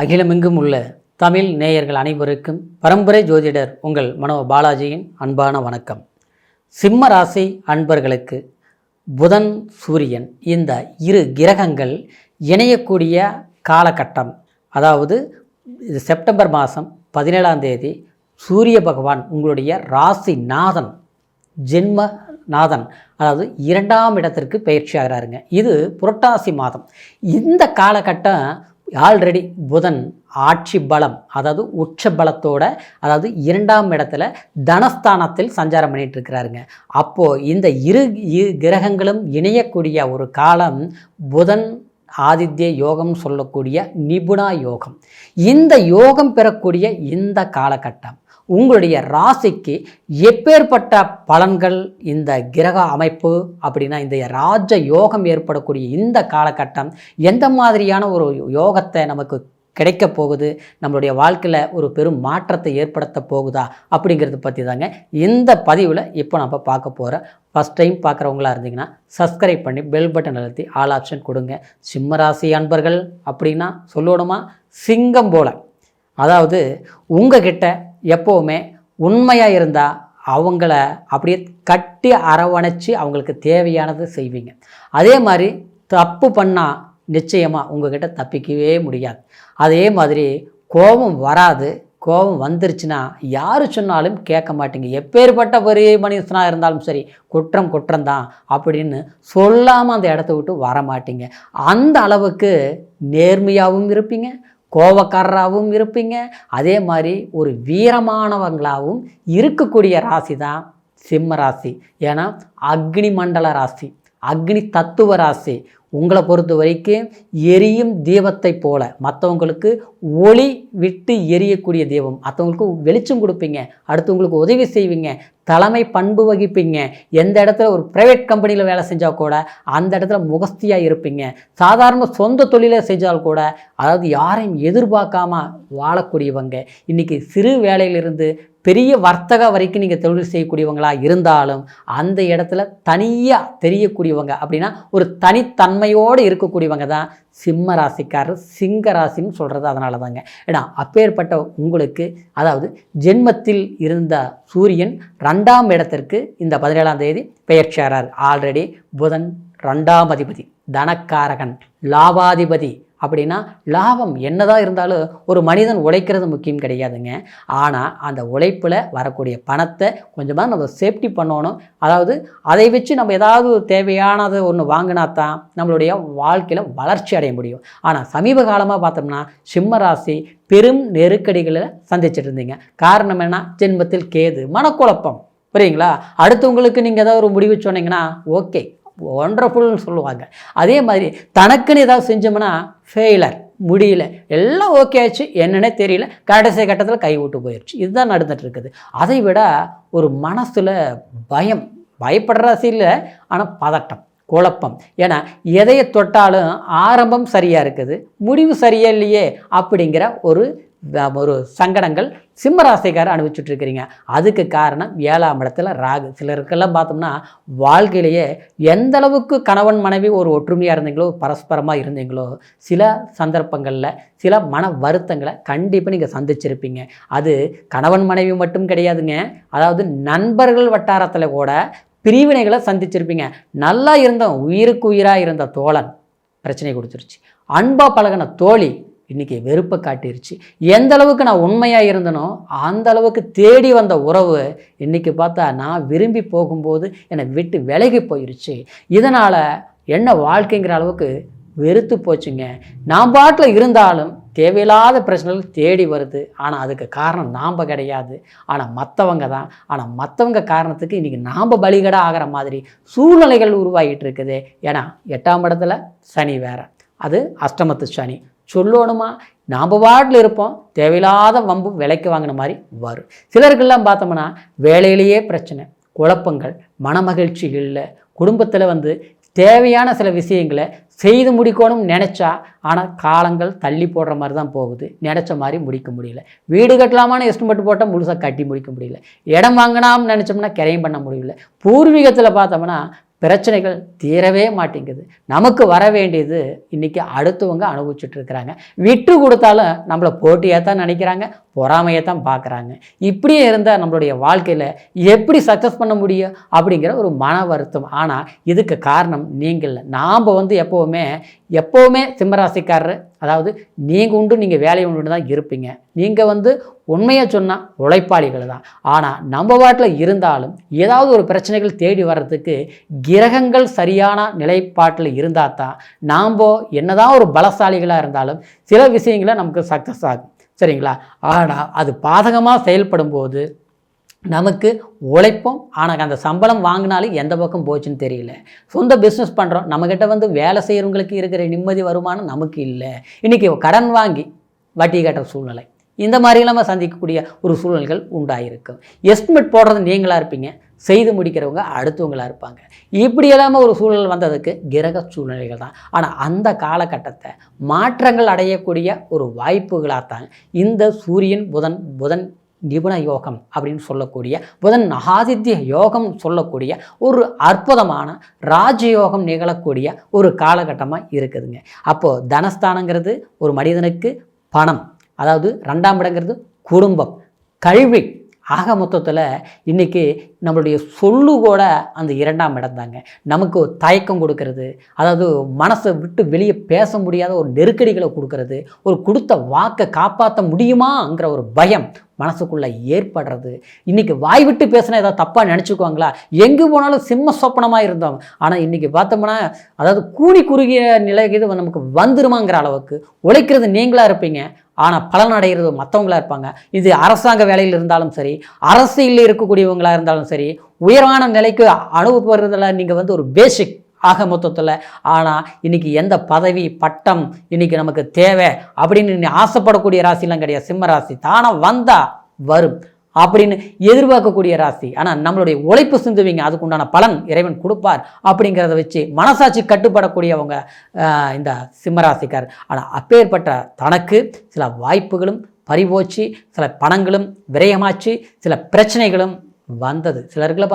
அகிலமெங்கும் உள்ள தமிழ் நேயர்கள் அனைவருக்கும் பரம்பரை ஜோதிடர் உங்கள் மனோ பாலாஜியின் அன்பான வணக்கம். சிம்ம ராசி அன்பர்களுக்கு புதன் சூரியன் இந்த இரு கிரகங்கள் இணையக்கூடிய காலகட்டம். அதாவது இது செப்டம்பர் மாதம் பதினேழாம் தேதி சூரிய பகவான் உங்களுடைய ராசி நாதன் ஜென்ம நாதன் அதாவது இரண்டாம் இடத்திற்கு பயிற்சி ஆகிறாருங்க இது புரட்டாசி மாதம். இந்த காலகட்டம் ஆல்ரெடி புதன் ஆட்சி பலம் அதாவது உச்ச பலத்தோட அதாவது இரண்டாம் இடத்துல தனஸ்தானத்தில் சஞ்சாரம் பண்ணிட்டு இருக்கிறாருங்க அப்போது இந்த இரு இரு கிரகங்களும் இணையக்கூடிய ஒரு காலம் புதன் ஆதித்ய யோகம் சொல்லக்கூடிய நிபுணா யோகம். இந்த யோகம் பெறக்கூடிய இந்த காலகட்டம். உங்களுடைய ராசிக்கு எப்பேற்பட்ட பலன்கள் இந்த கிரக அமைப்பு அப்படின்னா இந்த ராஜ யோகம் ஏற்படக்கூடிய இந்த காலகட்டம் எந்த மாதிரியான ஒரு யோகத்தை நமக்கு கிடைக்க போகுது? நம்மளுடைய வாழ்க்கையில் ஒரு பெரும் மாற்றத்தை ஏற்படுத்த போகுதா? அப்படிங்கிறது பற்றி தாங்க இந்த பதிவில் இப்போ நம்ம பார்க்க போகிறோம் ஃபஸ்ட் டைம் பார்க்குறவங்களா இருந்தீங்கன்னா சப்ஸ்கிரைப் பண்ணி பெல் பட்டன் அழுத்தி ஆல் ஆப்ஷன் கொடுங்க. சிம்மராசி அன்பர்கள் அப்படின்னா சொல்லணுமா? சிங்கம் போல. அதாவது உங்ககிட்ட எப்போவுமே உண்மையாக இருந்தால் அவங்கள அப்படியே கட்டி அரவணைச்சி அவங்களுக்கு தேவையானது செய்வீங்க. அதே மாதிரி தப்பு பண்ணால் நிச்சயமாக உங்ககிட்ட தப்பிக்கவே முடியாது. அதே மாதிரி கோபம் வராது. கோபம் வந்துருச்சுன்னா யார் சொன்னாலும் கேட்க மாட்டீங்க. எப்பேற்பட்ட பெரிய மனுஷனாக இருந்தாலும் சரி குற்றம் குற்றம்தான் அப்படின்னு சொல்லாமல் அந்த இடத்த விட்டு வர மாட்டீங்க. அந்த அளவுக்கு நேர்மையாகவும் இருப்பீங்க. கோபக்காரராகவும் இருப்பீங்க. அதே மாதிரி ஒரு வீரமானவங்களாகவும் இருக்கக்கூடிய ராசி தான் சிம்ம ராசி. ஏன்னா அக்னி மண்டல ராசி அக்னி தத்துவ ராசி. உங்களை பொறுத்த வரைக்கும் எரியும் தீபத்தை போல. மற்றவங்களுக்கு ஒளி விட்டு எரியக்கூடிய தீபம் மற்றவங்களுக்கு வெளிச்சம் கொடுப்பீங்க. அடுத்தவங்களுக்கு உதவி செய்வீங்க. தலைமை பண்பு வகிப்பீங்க. எந்த இடத்துல ஒரு ப்ரைவேட் கம்பெனியில் வேலை செஞ்சால் கூட அந்த இடத்துல முகஸ்தியாக இருப்பீங்க. சாதாரண சொந்த தொழிலை செஞ்சால் கூட அதாவது யாரையும் எதிர்பார்க்காம வாழக்கூடியவங்க. இன்றைக்கி சிறு வேலையிலிருந்து பெரிய வர்த்தக வரைக்கும் நீங்கள் தொழில் செய்யக்கூடியவங்களாக இருந்தாலும் அந்த இடத்துல தனியாக தெரியக்கூடியவங்க அப்படின்னா ஒரு தனித்தன்மை திறமையோடு இருக்கக்கூடியவங்க தான் சிம்ம ராசிக்காரர் சிங்க ராசின்னு சொல்கிறது அதனால தாங்க ஏன்னா அப்பேற்பட்ட உங்களுக்கு அதாவது ஜென்மத்தில் இருந்த சூரியன் ரெண்டாம் இடத்திற்கு இந்த பதினேழாம் தேதி பெயர்ச்சாரார் ஆல்ரெடி புதன் ரெண்டாம் அதிபதி தனக்காரகன் லாபாதிபதி அப்படின்னா லாபம் என்னதான் இருந்தாலும் ஒரு மனிதன் உழைக்கிறது முக்கியம் கிடையாதுங்க. ஆனால் அந்த உழைப்பில் வரக்கூடிய பணத்தை கொஞ்சமாக நம்ம சேஃப்டி பண்ணணும். அதாவது அதை வச்சு நம்ம ஏதாவது தேவையானது ஒன்று வாங்கினா தான் நம்மளுடைய வாழ்க்கையில் வளர்ச்சி அடைய முடியும். ஆனால் சமீப காலமாக பார்த்தோம்னா சிம்ம ராசி பெரும் நெருக்கடிகளை சந்திச்சிட்டு இருந்தீங்க. காரணம் என்ன? ஜென்மத்தில் கேது மனக்குழப்பம். புரியுங்களா? அடுத்தவங்களுக்கு நீங்கள் ஏதாவது ஒரு முடிவு சொன்னீங்கன்னா ஓகே ஒண்டர்ஃபுல்னு சொல்லுவாங்க. அதே மாதிரி தனக்குன்னு ஏதாவது செஞ்சோம்னா ஃபெயிலர் முடியல எல்லாம் ஓகே ஆச்சு என்னன்னே தெரியல கடைசி கட்டத்தில் கை விட்டு போயிடுச்சு இதுதான் நடந்துகிட்டு இருக்குது. அதை விட ஒரு மனசில் பயம் பயப்படுற இல்லை ஆனால் பதட்டம் குழப்பம். ஏன்னா எதையை தொட்டாலும் ஆரம்பம் சரியாக இருக்குது முடிவு சரியா இல்லையே அப்படிங்கிற ஒரு ஒரு சங்கடங்கள் சிம்மராசிக்காரர் அனுபவிச்சுட்டு இருக்கிறீங்க அதுக்கு காரணம் ஏழாம் இடத்துல ராகு. சிலருக்கெல்லாம் பார்த்தோம்னா வாழ்க்கையிலேயே எந்த அளவுக்கு கணவன் மனைவி ஒரு ஒற்றுமையாக இருந்தீங்களோ பரஸ்பரமாக இருந்தீங்களோ சில சந்தர்ப்பங்களில் சில மன வருத்தங்களை கண்டிப்பாக நீங்கள் சந்திச்சிருப்பீங்க. அது கணவன் மனைவி மட்டும் கிடையாதுங்க. அதாவது நண்பர்கள் வட்டாரத்தில் கூட பிரிவினைகளை சந்திச்சிருப்பீங்க. நல்லா இருந்தோம் உயிருக்கு உயிராக இருந்த தோழன் பிரச்சனை கொடுத்துருச்சு. அன்பாக பழகின தோழி இன்றைக்கி வெறுப்பை காட்டிருச்சு. எந்த அளவுக்கு நான் உண்மையாக இருந்தனோ அந்த அளவுக்கு தேடி வந்த உறவு இன்றைக்கி பார்த்தா நான் விரும்பி போகும்போது என்னை விட்டு விலகி போயிருச்சு. இதனால் என்ன வாழ்க்கைங்கிற அளவுக்கு வெறுத்து போச்சுங்க. நான் பாட்டில் இருந்தாலும் தேவையில்லாத பிரச்சனைகள் தேடி வருது. ஆனால் அதுக்கு காரணம் நாம் கிடையாது. ஆனால் மற்றவங்க தான். ஆனால் மற்றவங்க காரணத்துக்கு இன்றைக்கி நாம் பலிகடா ஆகிற மாதிரி சூழ்நிலைகள் உருவாகிட்டு இருக்குது. ஏன்னா எட்டாம் இடத்துல சனி வேறு. அது அஷ்டமத்து சனி. சொல்லணுமா? நாம் பாட்டில் இருப்போம். தேவையில்லாத வம்பு விலைக்கு வாங்கின மாதிரி வரும். சிலருக்கெல்லாம் பார்த்தோம்னா வேலையிலேயே பிரச்சனை குழப்பங்கள் மனமகிழ்ச்சி இல்லை. குடும்பத்தில் வந்து தேவையான சில விஷயங்களை செய்து முடிக்கணும்னு நினச்சா ஆனால் காலங்கள் தள்ளி போடுற மாதிரி தான் போகுது. நினச்ச மாதிரி முடிக்க முடியல. வீடு கட்டலாமான்னு எஸ்டிமேட் போட்டால் முழுசாக கட்டி முடிக்க முடியல. இடம் வாங்கினாம்னு நினச்சோம்னா கிரையும் பண்ண முடியல. பூர்வீகத்தில் பார்த்தோம்னா பிரச்சனைகள் தீரவே மாட்டேங்குது. நமக்கு வர வேண்டியது இன்றைக்கி அடுத்தவங்க அனுபவிச்சுட்டு இருக்கிறாங்க. விட்டு கொடுத்தாலும் நம்மளை போட்டியாக தான் நினைக்கிறாங்க பொறாமையை தான் பார்க்குறாங்க. இப்படியே இருந்தால் நம்மளுடைய வாழ்க்கையில் எப்படி சக்ஸஸ் பண்ண முடியும் அப்படிங்கிற ஒரு மன வருத்தம். ஆனால் இதுக்கு காரணம் நீங்கள் நாம் வந்து எப்போவுமே எப்போவுமே சிம்மராசிக்காரர் அதாவது நீங்கள் உண்டு நீங்கள் வேலையை உண்டு தான் இருப்பீங்க. நீங்கள் வந்து உண்மையை சொன்னால் உழைப்பாளிகள் தான். ஆனால் நம்ம பாட்டில் இருந்தாலும் ஏதாவது ஒரு பிரச்சனைகள் தேடி வர்றதுக்கு கிரகங்கள் சரியான நிலைப்பாட்டில் இருந்தால் தான் நாம் என்னதான் ஒரு பலசாலிகளாக இருந்தாலும் சில விஷயங்களை நமக்கு சக்ஸஸ் ஆகும். சரிங்களா? ஆனால் அது பாதகமாக செயல்படும் போது நமக்கு உழைப்போம் ஆனால் அந்த சம்பளம் வாங்கினாலும் எந்த பக்கம் போச்சுன்னு தெரியல. சொந்த பிஸ்னஸ் பண்ணுறோம் நம்மக்கிட்ட வந்து வேலை செய்கிறவங்களுக்கு இருக்கிற நிம்மதி வருமானம் நமக்கு இல்லை. இன்றைக்கி கடன் வாங்கி வட்டி கட்டுற சூழ்நிலை. இந்த மாதிரி நம்ம சந்திக்கக்கூடிய ஒரு சூழ்நிலைகள் உண்டாயிருக்கும். எஸ்டிமேட் போடுறது நீங்களாக இருப்பீங்க செய்து முடிக்கிறவங்க அடுத்தவங்களாக இருப்பாங்க. இப்படி இல்லாமல் ஒரு சூழல் வந்ததுக்கு கிரக சூழ்நிலைகள் தான். ஆனால் அந்த காலகட்டத்தை மாற்றங்கள் அடையக்கூடிய ஒரு வாய்ப்புகளாக தான் இந்த சூரியன் புதன் புதன் நிபுண யோகம் அப்படின்னு சொல்லக்கூடிய புதன் ஆதித்ய யோகம் சொல்லக்கூடிய ஒரு அற்புதமான ராஜயோகம் நிகழக்கூடிய ஒரு காலகட்டமாக இருக்குதுங்க. அப்போது தனஸ்தானங்கிறது ஒரு மனிதனுக்கு பணம் அதாவது ரெண்டாம் இடங்கிறது குடும்பம் கல்வி. ஆக மொத்தத்தில் இன்றைக்கி நம்மளுடைய சொல்லு கூட அந்த இரண்டாம் இடம் தாங்க. நமக்கு தயக்கம் கொடுக்கறது அதாவது மனசை விட்டு வெளியே பேச முடியாத ஒரு நெருக்கடிகளை கொடுக்கறது ஒரு கொடுத்த வாக்கை காப்பாற்ற முடியுமாங்கிற ஒரு பயம் மனசுக்குள்ளே ஏற்படுறது. இன்றைக்கி வாய் விட்டு பேசினா ஏதாவது தப்பாக நினச்சிக்குவாங்களா? எங்கே போனாலும் சிம்ம சொப்பனமாக இருந்தோம். ஆனால் இன்றைக்கி பார்த்தோம்னா அதாவது கூடி குறுகிய நிலை இது நமக்கு வந்துருமாங்கிற அளவுக்கு உழைக்கிறது நீங்களாக இருப்பீங்க. ஆனால் பலன் அடைகிறது மற்றவங்களா இருப்பாங்க. இது அரசாங்க வேலையில் இருந்தாலும் சரி அரசியலில் இருக்கக்கூடியவங்களாக இருந்தாலும் சரி உயர்வான நிலைக்கு அனுபவப்படுறதுல நீங்கள் வந்து ஒரு பேசிக் ஆக மொத்தத்தில் ஆனால் இன்றைக்கி எந்த பதவி பட்டம் இன்றைக்கி நமக்கு தேவை அப்படின்னு ஆசைப்படக்கூடிய ராசிலாம் கிடையாது. சிம்ம ராசி தானாக வந்தால் வரும். அப்படின்னு எதிர்பார்க்கக்கூடிய ராசி. ஆனால் நம்மளுடைய உழைப்பு சிந்துவீங்க. அதுக்கு உண்டான பலன் இறைவன் கொடுப்பார் அப்படிங்கிறத வச்சு மனசாட்சி கட்டுப்படக்கூடியவங்க இந்த சிம்மராசிக்கார் ஆனால் அப்பேற்பட்ட தனக்கு சில வாய்ப்புகளும் பறிபோச்சு சில பணங்களும் விரயமாச்சு சில பிரச்சனைகளும் வந்தது. சிலருக்குள்ள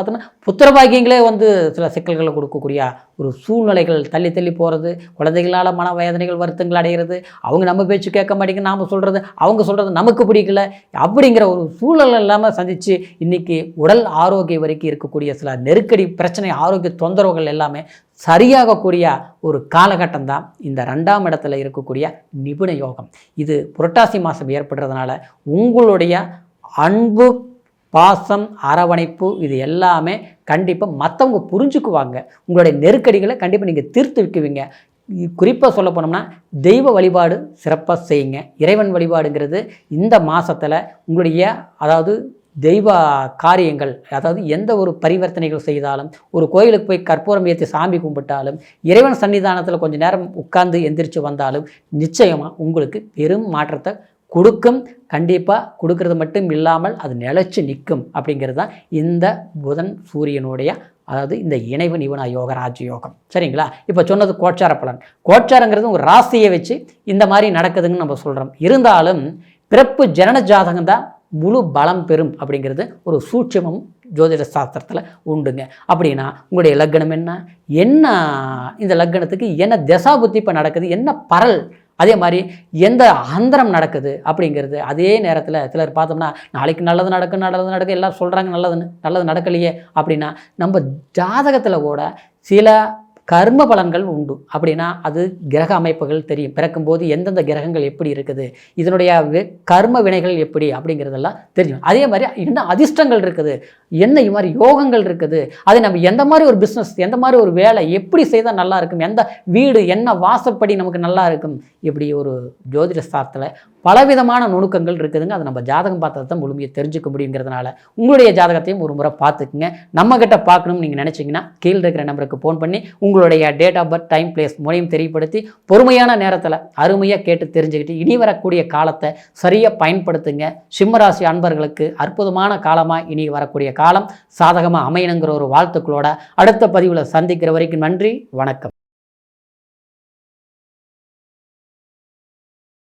புத்திர பாக்கியங்களே வந்து சில சிக்கல்களை கொடுக்கக்கூடிய ஒரு சூழ்நிலைகள் தள்ளி தள்ளி போகிறது குழந்தைகளால் மன வேதனைகள் வருத்தங்கள் அடைகிறது அவங்க நம்ம பேச்சு கேட்க மாட்டேங்க நாம் சொல்கிறது அவங்க சொல்கிறது நமக்கு பிடிக்கல அப்படிங்கிற ஒரு சூழல் இல்லாமல் சந்தித்து இன்றைக்கி உடல் ஆரோக்கியம் வரைக்கும் இருக்கக்கூடிய சில நெருக்கடி பிரச்சனை ஆரோக்கிய தொந்தரவுகள் எல்லாமே சரியாகக்கூடிய ஒரு காலகட்டம் தான் இந்த ரெண்டாம் இடத்துல இருக்கக்கூடிய நிபுண யோகம். இது புரட்டாசி மாதம் ஏற்படுறதுனால உங்களுடைய அன்பு பாசம் அரவணைப்பு இது எல்லாமே கண்டிப்பாக மற்றவங்க புரிஞ்சுக்குவாங்க. உங்களுடைய நெருக்கடிகளை கண்டிப்பாக நீங்கள் தீர்த்து வைக்குவீங்க. குறிப்பாக சொல்ல போனோம்னா தெய்வ வழிபாடு சிறப்பாக செய்யுங்க. இறைவன் வழிபாடுங்கிறது இந்த மாதத்தில் உங்களுடைய அதாவது தெய்வ காரியங்கள் அதாவது எந்த ஒரு பரிவர்த்தனைகள் செய்தாலும் ஒரு கோயிலுக்கு போய் கற்பூரம் ஏற்றி சாமி கும்பிட்டாலும் இறைவன் சன்னிதானத்தில் கொஞ்சம் நேரம் உட்கார்ந்து எந்திரிச்சு வந்தாலும் நிச்சயமாக உங்களுக்கு பெரும் மாற்றத்தை கொடுக்கும் கண்டிப்பாக கொடுக்கறது மட்டும் இல்லாமல் அது நிலச்சி நிற்கும் அப்படிங்கிறது தான் இந்த புதன் சூரியனுடைய அதாவது இந்த இணைவு நிபுண யோக ராஜயோகம் சரிங்களா? இப்போ சொன்னது கோச்சார பலன். கோச்சாரங்கிறது ஒரு ராசியை வச்சு இந்த மாதிரி நடக்குதுன்னு நம்ம சொல்கிறோம் இருந்தாலும் பிறப்பு ஜனன ஜாதகம் தான் முழு பலம் பெறும் அப்படிங்கிறது ஒரு சூட்சமும் ஜோதிட சாஸ்திரத்தில் உண்டுங்க. அப்படின்னா உங்களுடைய லக்கணம் என்ன? என்ன இந்த லக்கணத்துக்கு என்ன தசாபுத்தி இப்போ நடக்குது? என்ன பரல்? அதே மாதிரி எந்த அந்தரம் நடக்குது அப்படிங்கிறது அதே நேரத்தில் சிலர் பார்த்தோம்னா நாளைக்கு நல்லது நடக்கும் நல்லது நடக்கும் எல்லாம் சொல்கிறாங்க நல்லதுன்னு நல்லது நடக்கலையே அப்படின்னா நம்ம ஜாதகத்தில் கூட சில கர்ம பலன்கள் உண்டு. அப்படின்னா அது கிரக அமைப்புகள் தெரியும். பிறக்கும்போது எந்தெந்த கிரகங்கள் எப்படி இருக்குது? இதனுடைய கர்ம வினைகள் எப்படி? அப்படிங்கிறதெல்லாம் தெரியும். அதே மாதிரி என்ன அதிர்ஷ்டங்கள் இருக்குது? என்ன இது மாதிரி யோகங்கள் இருக்குது? அது நம்ம எந்த மாதிரி ஒரு பிஸ்னஸ் எந்த மாதிரி ஒரு வேலை எப்படி செய்தால் நல்லா இருக்கும்? எந்த வீடு என்ன வாசப்படி நமக்கு நல்லா இருக்கும்? இப்படி ஒரு ஜோதிட சாஸ்திரத்தில் பலவிதமான நுணுக்கங்கள் இருக்குதுங்க. அதை நம்ம ஜாதகம் பார்த்தது தான் முழுமையை தெரிஞ்சுக்க முடியுங்கிறதுனால உங்களுடைய ஜாதகத்தையும் ஒரு முறை பார்த்துக்குங்க. நம்மக்கிட்ட பார்க்கணும்னு நீங்கள் நினச்சிங்கன்னா கீழே இருக்கிற நம்பருக்கு ஃபோன் பண்ணி உங்களுடைய date of birth time place மூலியம் தெரியப்படுத்தி பொறுமையான நேரத்தில் அருமையாக கேட்டு தெரிஞ்சுக்கிட்டு இனி வரக்கூடிய காலத்தை சரியாக பயன்படுத்துங்க. சிம்மராசி அன்பர்களுக்கு அற்புதமான காலமாக இனி வரக்கூடிய காலம். சாதகமாக அமையணுங்கிற ஒரு வாழ்த்துக்களோட அடுத்த பதிவில் சந்திக்கிற வரைக்கும் நன்றி வணக்கம்.